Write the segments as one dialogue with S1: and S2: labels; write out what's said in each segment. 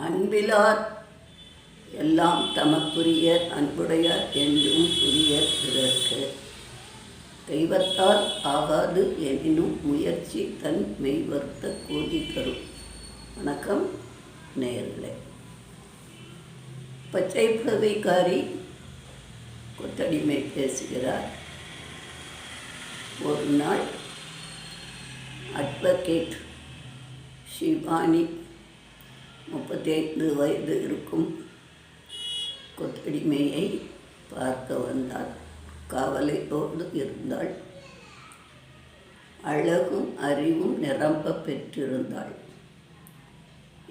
S1: அன்பிலார். எல்லாம் தமக்குரிய அன்புடையார் என்றும் உரிய பிறர்க்கு. தெய்வத்தால் ஆகாது எனினும் முயற்சி தன் மெய்வர்த்த கூறி தரும். வணக்கம் நேயர்களே. பச்சை புடவைக்காரி கொத்தடிமை பேசுகிறார். ஒரு நாள் அட்வொகேட் ஷிவானி முப்பத்தைந்து வயது இருக்கும். கொத்தடிமையை பார்க்க வந்தாள். கவலையோடு இருந்தாள். அழகும் அறிவும் நிரம்ப பெற்றிருந்தாள்.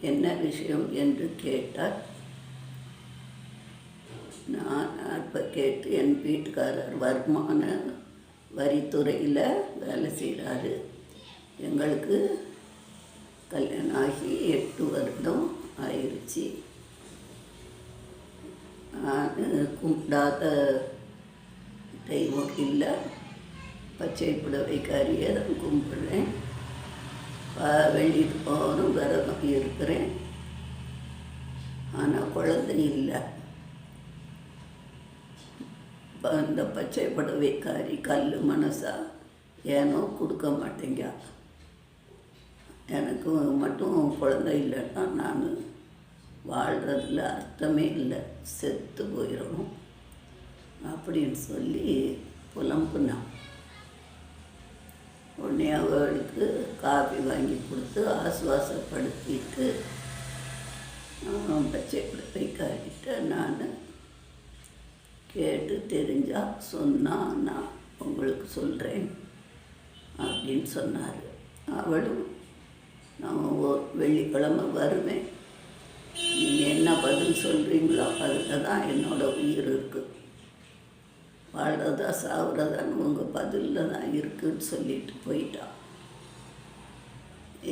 S1: என்ன விஷயம்? என்று கேட்டால் நான் அப்போ கேட்டு என் வீட்டுக்காரர் வருமான வரித்துறையில் வேலை செய்கிறாரு எங்களுக்கு கல்யாணம் ஆகி எட்டு வருடம் ஆயிடுச்சு நான் கும்பிடாத தெய்வம் இல்லை. பச்சை புடவைக்காரியை தான் கும்பிடுறேன். வெளியில் போகணும் விரதம் இருக்கிறேன். ஆனால் குழந்தை இல்லை. அந்த இந்த பச்சை புடவைக்காரி கல் மனசா ஏனோ கொடுக்க மாட்டேங்க. எனக்கு மட்டும் குழந்தை இல்லைன்னா நான் வாழ்கிறதுல அர்த்தமே இல்லை. செத்து போயிடணும் அப்படின்னு சொல்லி புலம்புனான் உடனே அவளுக்கு காஃபி வாங்கி கொடுத்து ஆசுவாசப்படுத்திட்டு பச்சை புடவைக்காரிட்ட நான் கேட்டு தெரிஞ்சா சொன்னால் நான் உங்களுக்கு சொல்கிறேன் அப்படின்னு சொன்னார். அவளும் நான் வெள்ளிக்கிழமை வருவேன். நீங்கள் என்ன பதில் சொல்கிறீங்களோ அதில் தான் என்னோடய உயிர் இருக்குது வாழ்கிறதா சாகுறதான்னு உங்கள் பதிலில் தான் இருக்குன்னு சொல்லிட்டு போயிட்டான்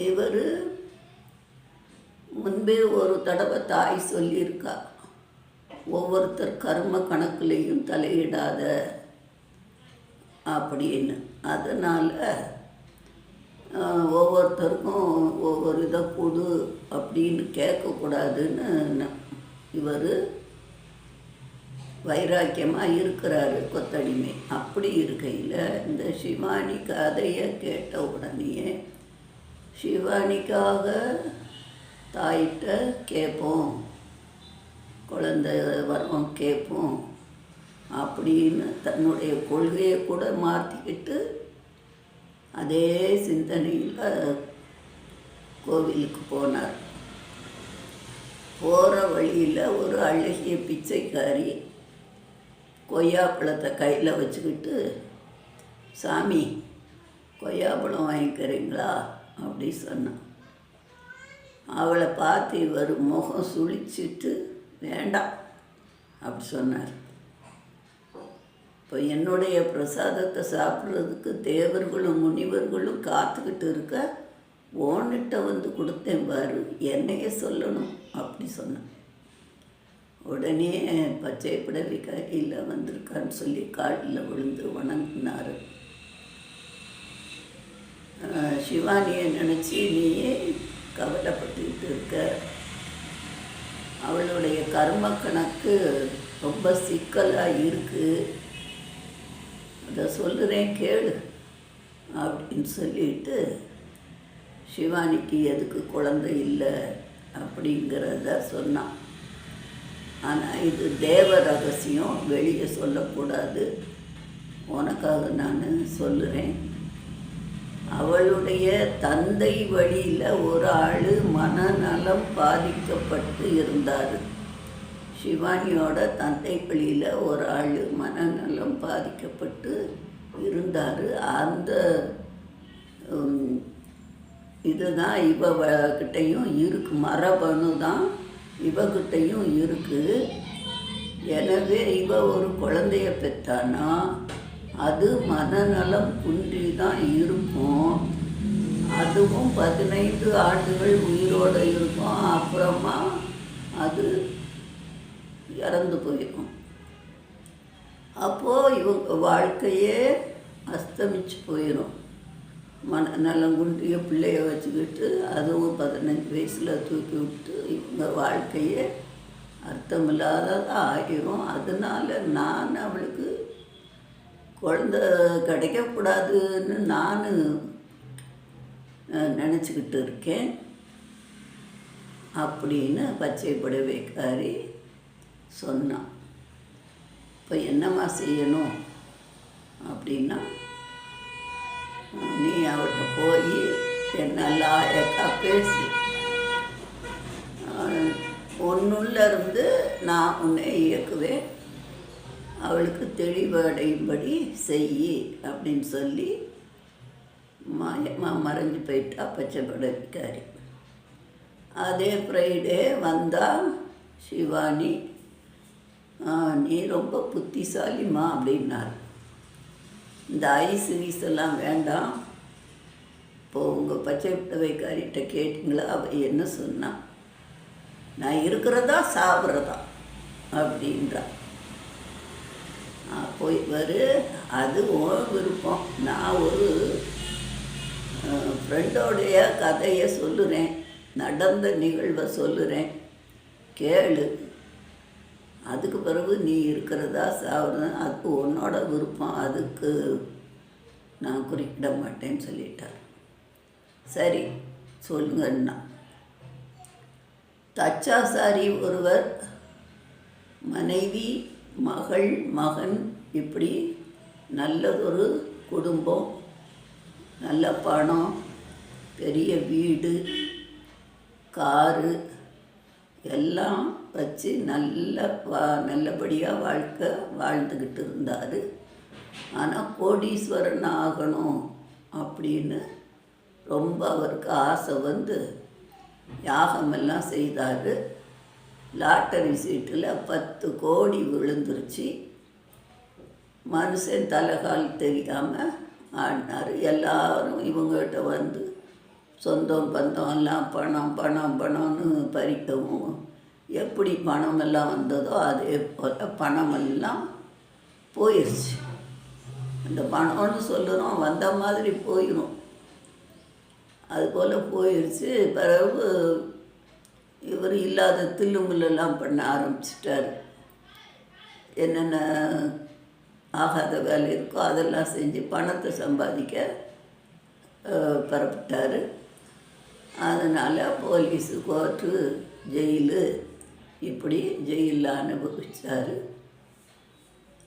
S1: இவர் முன்பே ஒரு தடவை தாய் சொல்லியிருக்கா. ஒவ்வொருத்தர் கர்ம கணக்குலேயும் தலையிடாத அப்படின்னு. அதனால் ஒவ்வொருத்தருக்கும் ஒவ்வொரு இதை கொடு அப்படின்னு கேட்கக்கூடாதுன்னு இவர் வைராக்கியமாக இருக்கிறாரு கொத்தடிமை. அப்படி இருக்கையில் இந்த சிவானி கதையை கேட்ட உடனேயே சிவானிக்காக தாயிட்ட கேட்போம் குழந்தை வரோம் கேட்போம் அப்படின்னு தன்னுடைய கொள்கையை கூட மாற்றிக்கிட்டு அதே சிந்தனையில் கோவிலுக்கு போனார். போகிற வழியில் ஒரு அழகிய பிச்சைக்காரி கொய்யாப்பழத்தை கையில் வச்சுக்கிட்டு சாமி கொய்யாப்பழம் வாங்கிக்கிறீங்களா? அப்படி சொன்னான். அவளை பார்த்து இவர் முகம் சுளிச்சிட்டு வேண்டாம் அப்படி சொன்னார். இப்போ என்னுடைய பிரசாதத்தை சாப்பிட்றதுக்கு தேவர்களும் முனிவர்களும் காத்துக்கிட்டு இருக்க ஓனிட்ட வந்து கொடுத்தேன் பாரு என்னையே சொல்லணும் அப்படி சொன்னேன். உடனே பச்சை புடவை கையில் வந்திருக்கான்னு சொல்லி காட்டில் விழுந்து வணங்கினார். சிவானியை நினச்சி நீயே கவலைப்பட்டுக்கிட்டு இருக்க. அவளுடைய கர்ம கணக்கு ரொம்ப சிக்கலாக இருக்குது அதை சொல்லுறேன் கேளு அப்படின்னு சொல்லிட்டு சிவானிக்கு எதுக்கு குழந்தை இல்லை? அப்படிங்கிறத சொன்னான். ஆனால் இது தேவ ரகசியம் வெளியே சொல்லக்கூடாது. உனக்காக நான் சொல்லுறேன். அவளுடைய தந்தை வழியில் ஒரு ஆள் மனநலம் பாதிக்கப்பட்டு இருந்தார். சிவானியோட தந்தை பள்ளியில் ஒரு ஆள் மனநலம் பாதிக்கப்பட்டு இருந்தார். அந்த இதுதான் இவ வ- இருக்கு. மரபணு தான் இவகிட்டையும் இருக்குது எனவே இவ ஒரு குழந்தைய பெற்றானா? அது மனநலம் குன்றி தான் இருக்கும். அதுவும் பதினைந்து ஆண்டுகள் உயிரோடு இருக்கும். அப்புறமா அது இறந்து போயிடும் அப்போது இவங்க வாழ்க்கையே அஸ்தமிச்சு போயிடும் மன குன்றிய பிள்ளைய வச்சுக்கிட்டு அதுவும் பதினஞ்சு வயசில் தூக்கி விட்டு இவங்க வாழ்க்கையே அர்த்தமில்லாததாக ஆகிரும். அதனால நான் அவளுக்கு குழந்த கிடைக்கக்கூடாதுன்னு நான் நினச்சிக்கிட்டு இருக்கேன். அப்படின்னு பச்சை புடவைக்காரி சொன்னான். இப்போ என்னம்மா செய்யணும்? அப்படின்னா நீ அவர்கிட்ட போய் நல்லா லாயக்கா பேசி. ஒன்றுள்ள இருந்து நான் உன்னை இயக்குவேன். அவளுக்கு தெளிவடையும்படி செய் அப்படின்னு சொல்லி மாயமா மறைஞ்சு போயிட்டா பச்சை படவிக்காரி. அதே ஃப்ரைடே வந்தால் சிவானி நீ ரொம்ப புத்திசாலிம்மா அப்படின்னார். இந்த ஐஸ் வீஸ் எல்லாம் வேண்டாம். இப்போ உங்கள் பச்சை புடவைக்காரிட்ட கேட்டிங்களா? அவள் என்ன சொன்னா நான் இருக்கிறதா சாப்பிட்றதா? அப்படின்றா. போய் இவர் அது விருப்பம். நான் ஒரு ஃப்ரெண்டோடைய கதையை சொல்லுறேன். நடந்த நிகழ்வை சொல்லுறேன். கேளு. அதுக்கு பிறகு நீ இருக்கிறதா சாப்பிட்றதா அது உன்னோட விருப்பம் அதுக்கு நான் குறிப்பிட மாட்டேன்னு சொல்லிட்டார். சரி சொல்லுங்கண்ணா தச்சாசாரி ஒருவர் மனைவி மகள் மகன் இப்படி நல்லதொரு குடும்பம் நல்ல பணம் பெரிய வீடு காரு எல்லாம் வச்சு நல்ல வா நல்லபடியாக வாழ்க்கை வாழ்ந்துக்கிட்டு இருந்தார். ஆனால் கோடீஸ்வரன் ஆகணும் அப்படின்னு ரொம்ப அவருக்கு ஆசை வந்து யாகமெல்லாம் செய்தார். லாட்டரி சீட்டில் பத்து கோடி விழுந்துருச்சு. மனுஷன் தலைகால் தெரியாமல் ஆடினார். எல்லாரும் இவங்ககிட்ட வந்து சொந்தம் பந்தம் எல்லாம் பணம் பணம் பணம்னு பறிக்கவும். எப்படி பணம் எல்லாம் வந்ததோ அதே போல் பணமெல்லாம் போயிடுச்சு அந்த பணம்னு சொல்லுறோம் வந்த மாதிரி போயிடும் அதுபோல் போயிடுச்சு பிறகு இவர் இல்லாத தில்லுமுல்லெல்லாம் பண்ண ஆரம்பிச்சிட்டாரு. என்னென்ன ஆகாத வேலை இருக்கோ அதெல்லாம் செஞ்சு பணத்தை சம்பாதிக்க பரப்பிட்டார் அதனால் போலீஸு கோர்ட்டு ஜெயிலு. இப்படி ஜெயிலில் அனுபவித்தார்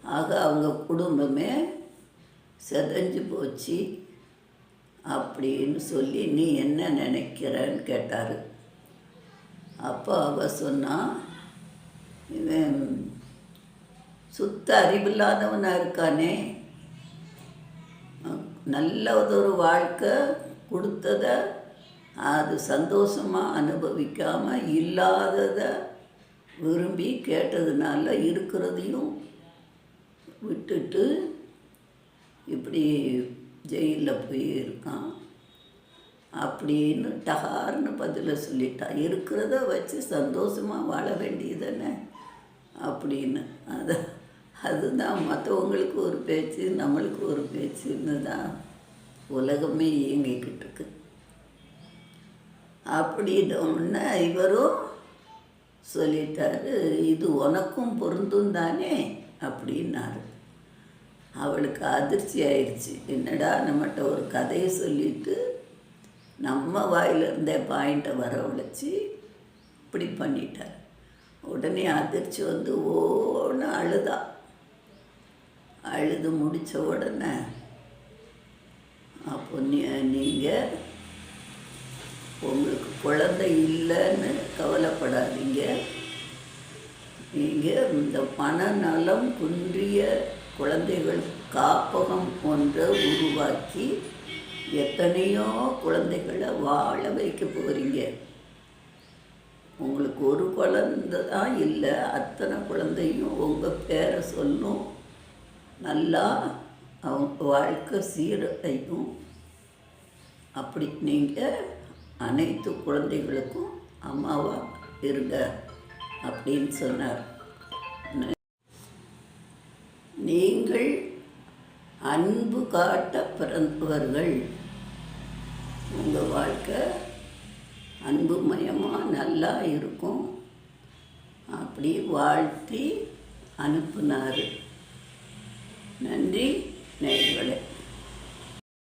S1: ஆக அவங்க குடும்பமே செதஞ்சு போச்சு. அப்படின்னு சொல்லி நீ என்ன நினைக்கிறன்னு கேட்டார். அப்போ அவ சொன்னால் இவன் சுத்த அறிவில்லாதவனாக இருக்கானே. நல்ல ஒரு வாழ்க்கை கொடுத்ததை அது சந்தோஷமாக அனுபவிக்காமல் இல்லாததை விரும்பி கேட்டதுனால இருக்கிறதையும் விட்டுட்டு இப்படி ஜெயிலில் போய் இருக்கான். அப்படின்னு டகார்னு பதில சொல்லிட்டான் இருக்கிறத வச்சு சந்தோஷமாக வாழ வேண்டியதுதானே? அப்படின்னு. அது அதுதான் மற்றவங்களுக்கு ஒரு பேச்சு நம்மளுக்கு ஒரு பேச்சுன்னு தான் உலகமே இயங்கிக்கிட்டு இருக்கு. அப்படின்னு உடனே இவரும் சொல்லிட்டாரு. இது உனக்கும் பொருந்தும் தானே அப்படின்னாரு. அவளுக்கு அதிர்ச்சி ஆயிடுச்சு. என்னடா நம்மகிட்ட ஒரு கதையை சொல்லிட்டு நம்ம வாயிலிருந்தே பாயிண்ட்டை வரவழைச்சி இப்படி பண்ணிட்டார். உடனே அதிர்ச்சி வந்து ஓன்னு அழுதா. அழுது முடித்த உடனே அப்போ நீ நீங்கள் உங்களுக்கு குழந்தை இல்லைன்னு கவலைப்படாதீங்க. நீங்கள் இந்த மனநலம் குன்றிய குழந்தைகள் காப்பகம் போன்ற உருவாக்கி எத்தனையோ குழந்தைகளை வாழ வைக்க போகிறீங்க உங்களுக்கு ஒரு குழந்தை தான் இல்லை அத்தனை குழந்தையும் உங்கள் பேரை சொல்லும். நல்லா அவங்க வாழ்க்கை சீரடையும். அப்படி நீங்கள் அனைத்து குழந்தைகளுக்கும் அம்மாவாக இருங்க அப்படின்னு சொன்னார். நீங்கள் அன்பு காட்ட பிறந்தவர்கள். உங்கள் வாழ்க்கை அன்புமயமாக நல்லா இருக்கும். அப்படி வாழ்த்தி அனுப்புனார். நன்றி நேயர்களே